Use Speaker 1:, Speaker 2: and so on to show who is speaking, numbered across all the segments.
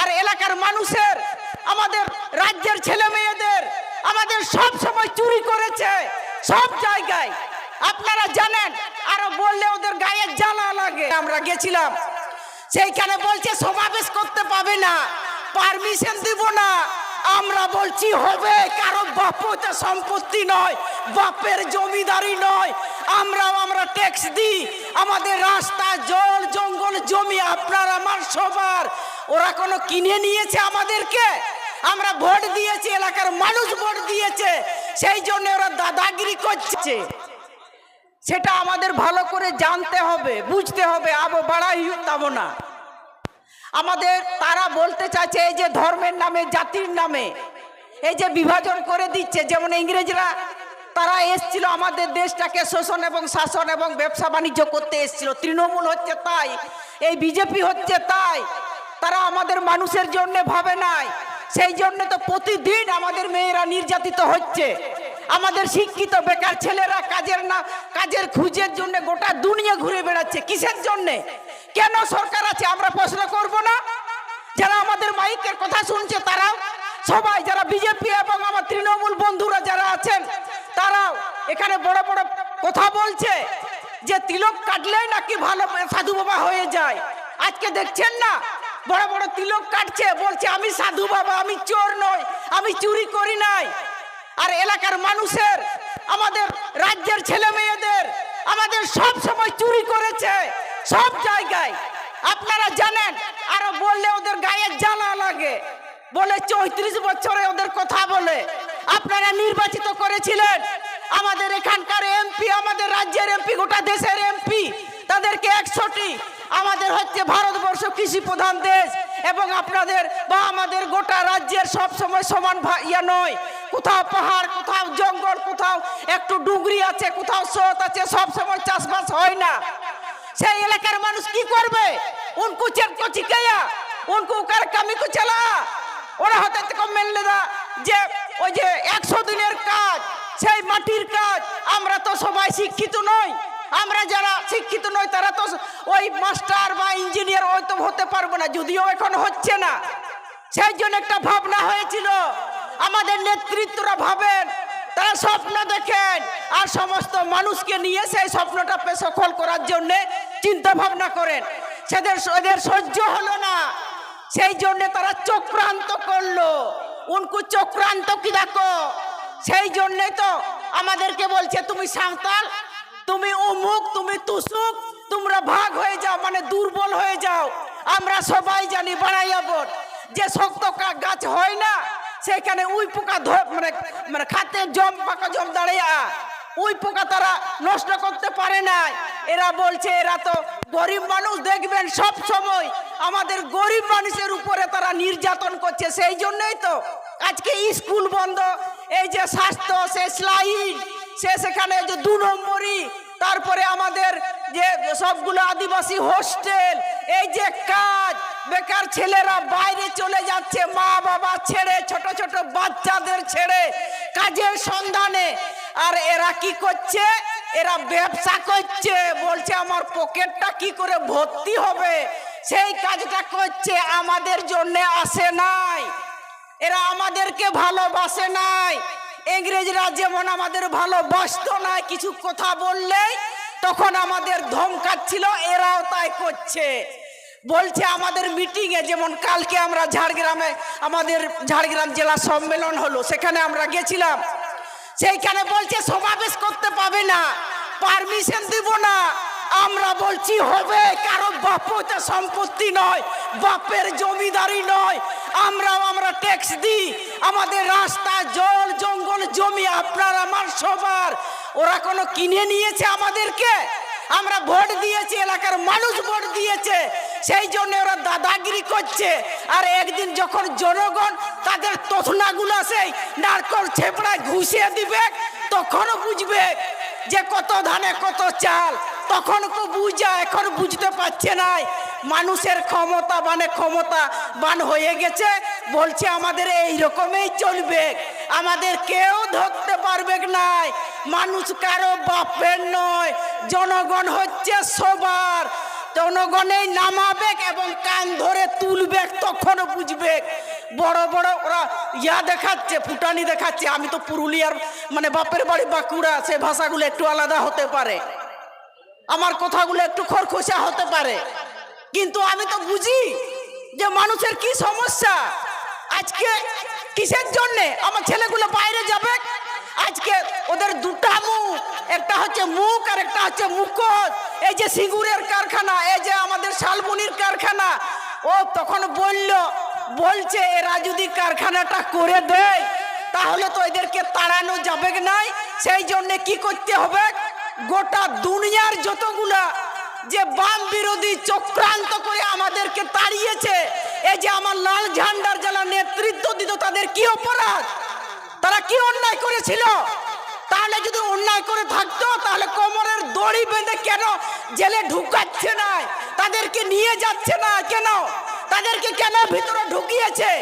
Speaker 1: আর এলাকার মানুষের, আমাদের রাজ্যের ছেলে মেয়েদের, আমাদের সব সময় চুরি করেছে, সব জায়গায়। আপনারা জানেন, আরও বললে ওদের গায়ে জ্বালা লাগে। আমরা গেছিলাম, সেইখানে বলছে সমাবেশ করতে পাবে না, পারমিশন দিব না। আমরা বলছি হবে, কারও বাপটা সম্পত্তি নয়, বাপের জমিদারি নয়। আমরাও আমরা ট্যাক্স দিই, আমাদের রাস্তা জল, জঙ্গল, জমি, আপনার, আমার, সবার। ওরা কোনো কিনে নিয়েছে আমাদেরকে? আমরা ভোট দিয়েছি, এলাকার মানুষ ভোট দিয়েছে, সেই জন্য ওরা দাদাগিরি করছে। সেটা আমাদের ভালো করে জানতে হবে, বুঝতে হবে, আবো বাড়াই তাবো না। আমাদের তারা বলতে চাইছে এই যে ধর্মের নামে, জাতির নামে এই যে বিভাজন করে দিচ্ছে। যেমন ইংরেজরা, তারা এসছিল আমাদের দেশটাকে শোষণ এবং শাসন এবং ব্যবসা বাণিজ্য করতে এসছিল। তৃণমূল হচ্ছে তাই, এই বিজেপি হচ্ছে তাই। তারা আমাদের মানুষের জন্য ভাবে নাই। সেই জন্য তো প্রতিদিন আমাদের মেয়েরা নির্যাতিত হচ্ছে। আমাদের শিক্ষিত বেকার ছেলেরা কাজের না, কাজের খুঁজের জন্য গোটা দুনিয়া ঘুরে বেড়াচ্ছে। কিসের জন্যে? কেন সরকার আছে? আমরা প্রশ্ন করব না। যারা আমাদের মাইকের কথা শুনছে, তারাও। সবাই যারা বিজেপি এবং আমার তৃণমূল বন্ধুরা যারা আছেন, তারাও এখানে বড় বড় কথা বলছে যে তিলক কাটলেই নাকি ভালো সাধু বাবা হয়ে যায়। আজকে দেখছেন না? বড় বড় তিলক কাটছে, বলছে, আমি সাধু বাবা, আমি চোর নই, আমি চুরি করি নাই। আর এলাকার মানুষের, আমাদের রাজ্যের ছেলে মেয়েদের আমাদের সব সময় চুরি করেছে। সব জায়গায়। আপনারা জানেন, আরও বললে ওদের গায়ে জ্বালা লাগে। বলে চৌত্রিশ বছরে ওদের কথা বলে। আপনারা নির্বাচিত করেছিলেন। আমাদের এখানকার এমপি আমাদের রাজ্যের এমপি গোটা দেশের এমপি তাদেরকে একশোটি। আমাদের হচ্ছে ভারতবর্ষ কৃষি প্রধান দেশ এবং আপনাদের বা আমাদের গোটা রাজ্যের সব সময় সমান ইয়া নয়। কোথাও পাহাড়, কোথাও জঙ্গল, কোথাও একটু ডুংরি আছে, কোথাও স্রোত আছে, সব সময় চাষবাস হয় না। এলাকার মানুষ কি করবে? উনকু চেক কো চিকায়া উনকু কার কামি কো চালা। ওরা হতে থেকে মেনলে দা, যে ওই যে একশো দিনের কাজ, সেই মাটির কাজ, আমরা তো সবাই শিক্ষিত নই। আমরা যারা শিক্ষিত নই, তারা তো ওই মাস্টার বা ইঞ্জিনিয়ার ওই তো হতে পারব না, যদিও এখন হচ্ছে না। সেই জন্য একটা ভাবনা হয়েছিল। আমাদের নেতৃত্বরা ভাবেন, তারা স্বপ্ন দেখেন, আর সমস্ত মানুষকে নিয়ে সেই স্বপ্নটা সফল করার জন্য চিন্তা ভাবনা করেন। সেদের এদের সহ্য হলো না। সেই জন্য তারা চক্রান্ত করল। উনকু চক্রান্ত কি দেখো? সেই জন্যই তো আমাদেরকে বলছে, তুমি সাঁওতাল, তুমি উমুক, তুমি তুসুক, তোমরা ভাগ হয়ে যাও মানে দুর্বল হয়ে যাও। আমরা সবাই জানি বাড়াইয়াবর যে শক্ত গাছ হয় না, সেখানে উই পোকা মানে মানে খাতে জম পাকা জম দাঁড়িয়ে উই পোকা তারা নষ্ট করতে পারে না এরা বলছে, এরা তো গরিব মানুষ, দেখবেন সব সময় আমাদের গরিব মানুষের উপরে তারা নির্যাতন করছে, সেই জন্যই তো আজকে স্কুল বন্ধ। এই যে স্বাস্থ্য, সে স্লাইড, সে সেখানে যে দু নম্বরই, তারপরে আমাদের যে সবগুলো আদিবাসী হোস্টেল, এই যে কাজ, বেকার ছেলেরা বাইরে চলে যাচ্ছে মা বাবা ছেড়ে, ছোট ছোট বাচ্চাদের ছেড়ে, কাজের সন্ধানে আর এরা কি করছে? এরা ব্যবসা করছে। বলছে, আমার পকেটটা কি করে ভর্তি হবে? সেই কাজটা করছে, আমাদের জন্য আসে নাই। এরা আমাদেরকে ভালোবাসে নাই। ইংরেজরা যেমন আমাদের ভালোবাসত না, কিছু কথা বললেই তখন আমাদের ধমকাচ্ছিল, এরাও তাই করছে। বলছে, আমাদের মিটিংয়ে যেমন কালকে আমরা ঝাড়গ্রামে, আমাদের ঝাড়গ্রাম জেলা সম্মেলন হলো, সেখানে আমরা গেছিলাম। সেইখানে বলছে সমাবেশ করতে পাবে না পারমিশন দিব না। আমরা বলছি হবে, কারও বাপটা সম্পত্তি নয়, বাপের জমিদারি নয়। আমরাও আমরা ট্যাক্স দিই। আমাদের রাস্তা, জল, জঙ্গল, জমি, আপনার, আমার, সবার। ওরা কোনো কিনে নিয়েছে আমাদেরকে? আমরা ভোট দিয়েছি, এলাকার মানুষ ভোট দিয়েছে। সেই জন্য ওরা দাদাগিরি করছে। আর একদিন যখন জনগণ তাদের তথনাগুলো সেই নারকল ছেপড়ায় ঘুষিয়ে দিবে, তখনও বুঝবে যে কত ধানে কত চাল। তখন বুঝা, এখন বুঝতে পারছে নাই। মানুষের ক্ষমতা মানে ক্ষমতা বান হয়ে গেছে। বলছে, আমাদের এই রকমই চলবে। আমাদের কেউ ধরতে পারবে নাই। মানুষ কারও বাপের নয়, জনগণ হচ্ছে সবার। জনগণেই নামাবে এবং কান ধরে তুলবে তখন বুঝবে বড় বড় ওরা ইয়া দেখাচ্ছে, ফুটানি দেখাচ্ছে। আমি তো পুরুলিয়ার মানে বাপের বাড়ি বাঁকুড়া, সে ভাষাগুলো একটু আলাদা হতে পারে। আমার কথাগুলো একটু খরখসা হতে পারে। কিন্তু আমি তো বুঝি যে মানুষের কি সমস্যা। আজকে কিসের জন্য? আমার ছেলেগুলো বাইরে যাবে। আজকে ওদের দুটা মুখ, একটা হচ্ছে মুখ আর একটা হচ্ছে মুখোশ। এই যে সিঙ্গুরের কারখানা, এই যে আমাদের শালবনির কারখানা, ও তখন বলল বলছে, এরা যদি কারখানাটা করে দেয়, তাহলে তো এদেরকে তাড়ানো যাবে নাই। সেই জন্য কি করতে হবে? গোটা দুনিয়ার যতগুলা যে বাম বিরোধী চক্রান্ত করে আমাদেরকে তাড়িয়েছে, এই যে আমার লাল ঝান্ডার যারা নেতৃত্ব দিত, তাদের কি অপরাধ? তারা কি অন্যায় করেছিল? তাহলে যদি অন্যায় করে থাকতো, তাহলে কোমরের দড়ি বেঁধে কেন জেলে ঢুকাচ্ছে না? তাদেরকে নিয়ে যাচ্ছে না কেন? তাদেরকে কেন ভিতরে ঢুকিয়েছে?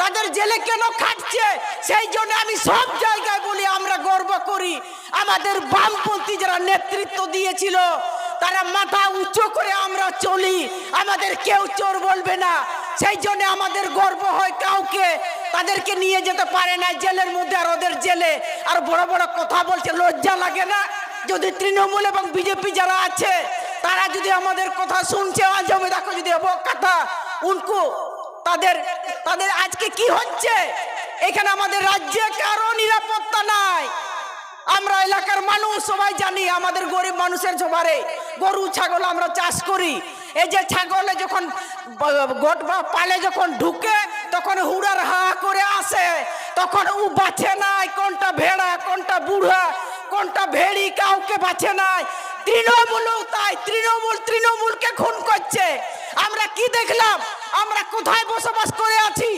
Speaker 1: তাদের জেলে কেন খাটছে? সেই জন্য আমি সব জায়গায় বলি, আমরা গর্ব করি। আমাদের বামপন্থী যারা নেতৃত্ব দিয়েছিল, তারা মাথা উঁচু করে আমরা চলি। আমাদের কেউ চোর বলবে না। সেই জন্য আমাদের গর্ব হয় কাউকে। তাদেরকে নিয়ে যেতে পারে না, জেলের মধ্যে আর ওদের জেলে। আর বড় বড় কথা বলছে, লজ্জা লাগে না? যদি তৃণমূল এবং বিজেপি যারা আছে, তারা যদি আমাদের কথা শুনছে আজমে দেখো যদি কথা উনকু, তাদের তাদের আজকে কি হচ্ছে? এখানে আমাদের রাজ্যে কারও নিরাপত্তা নাই। আমরা এলাকার মানুষ, সবাই জানি আমাদের গরিব মানুষের জবারে গরু, ছাগল আমরা চাষ করি। এই যে ছাগলে যখন গোট বা পালে যখন ঢুকে, তখন হুড়ার হা করে আসে। তখন ও বাঁচে নাই, কোনটা ভেড়া, কোনটা বুড়া, কোনটা ভেড়ি, কাউকে বাঁচে নাই। তৃণমূলও তাই, তৃণমূল, তৃণমূলকে খুন করছে। আমরা কি দেখলাম? আমরা কোথায় বসবাস করে আছি?